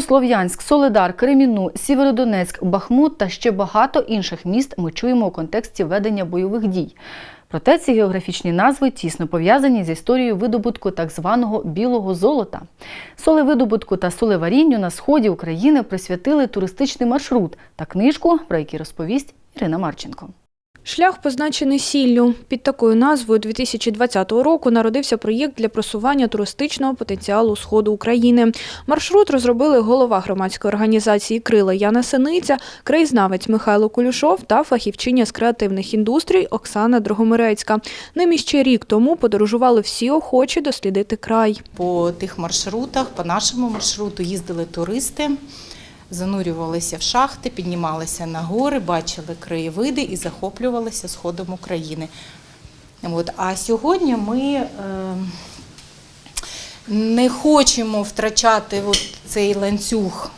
Слов'янськ, Солидар, Кремінну, Сєвєродонецьк, Бахмут та ще багато інших міст ми чуємо у контексті ведення бойових дій. Проте ці географічні назви тісно пов'язані з історією видобутку так званого білого золота. Солевидобутку та солеварінню на сході України присвятили туристичний маршрут та книжку, про який розповість Ірина Марченко. Шлях позначений сіллю. Під такою назвою 2020 року народився проєкт для просування туристичного потенціалу сходу України. Маршрут розробили голова громадської організації Крила Яна Синиця, краєзнавець Михайло Кулюшов та фахівчиня з креативних індустрій Оксана Дрогомирецька. Ним іще рік тому подорожували всі охочі дослідити край. По тих маршрутах, по нашому маршруту їздили туристи, занурювалися в шахти, піднімалися на гори, бачили краєвиди і захоплювалися сходом України. От. А сьогодні ми е, не хочемо втрачати от цей ланцюг,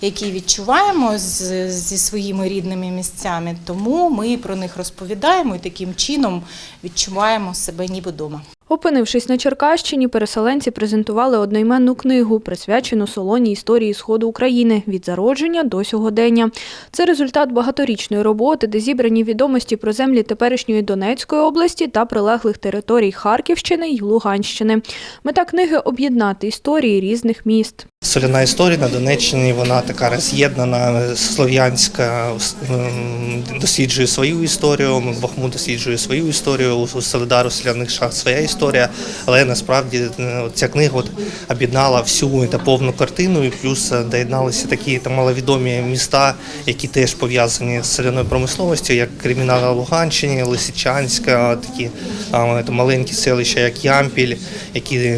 який відчуваємо з, зі своїми рідними місцями, тому ми про них розповідаємо і таким чином відчуваємо себе ніби вдома. Опинившись на Черкащині, переселенці презентували одноіменну книгу, присвячену солоній історії Сходу України від зародження до сьогодення. Це результат багаторічної роботи, де зібрані відомості про землі теперішньої Донецької області та прилеглих територій Харківщини й Луганщини. Мета книги об'єднати історії різних міст. Соляна історія на Донеччині, вона така роз'єднана, слов'янська досліджує свою історію, Бахмут досліджує свою історію, у Солидару Соляних шахт своя історія, але насправді е, ця книга от об'єднала всю та повну картину, і плюс е, доєдналися такі там маловідомі міста, які теж пов'язані з соляною промисловістю, як Кримінал на Луганщині, Лисичанська, такі там маленькі селища, як Ямпіль, які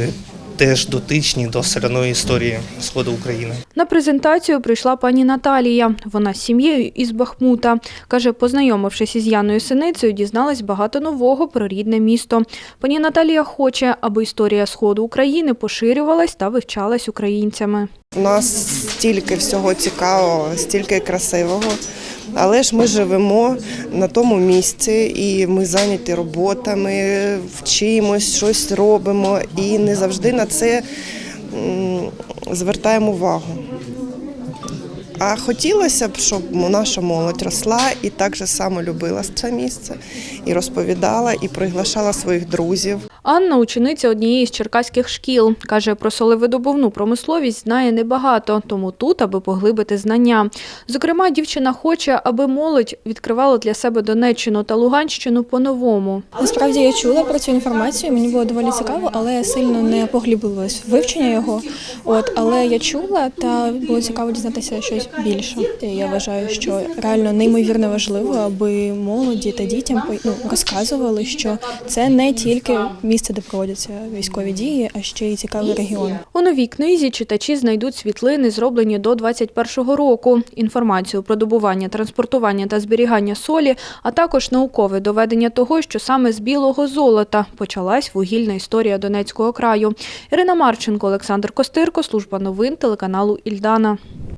теж дотичні до соляної історії сходу України. На презентацію прийшла пані Наталія. Вона з сім'єю із Бахмута. Каже, познайомившись із Яною Синицею, дізналась багато нового про рідне місто. Пані Наталія хоче, аби історія сходу України поширювалась та вивчалась українцями. У нас стільки всього цікавого, стільки красивого. Але ж ми живемо на тому місці, і ми зайняті роботами, вчимось, щось робимо, і не завжди на це звертаємо увагу. А хотілося б, щоб наша молодь росла і так же само любила це місце, і розповідала, і приглашала своїх друзів. Анна – учениця однієї з черкаських шкіл. Каже, про солевидобувну промисловість знає небагато, тому тут, аби поглибити знання. Зокрема, дівчина хоче, аби молодь відкривала для себе Донеччину та Луганщину по-новому. Насправді я чула про цю інформацію, мені було доволі цікаво, але я сильно не поглиблювалась в вивчення його. От, але я чула та було цікаво дізнатися щось більше. Я вважаю, що реально неймовірно важливо, аби молоді та дітям ну, розказували, що це не тільки місце, де проводяться військові дії, а ще й цікавий регіон. У новій книзі читачі знайдуть світлини, зроблені до 21-го року, інформацію про добування, транспортування та зберігання солі, а також наукове доведення того, що саме з білого золота почалась вугільна історія Донецького краю. Ірина Марченко, Олександр Костирко, служба новин телеканалу Ільдана.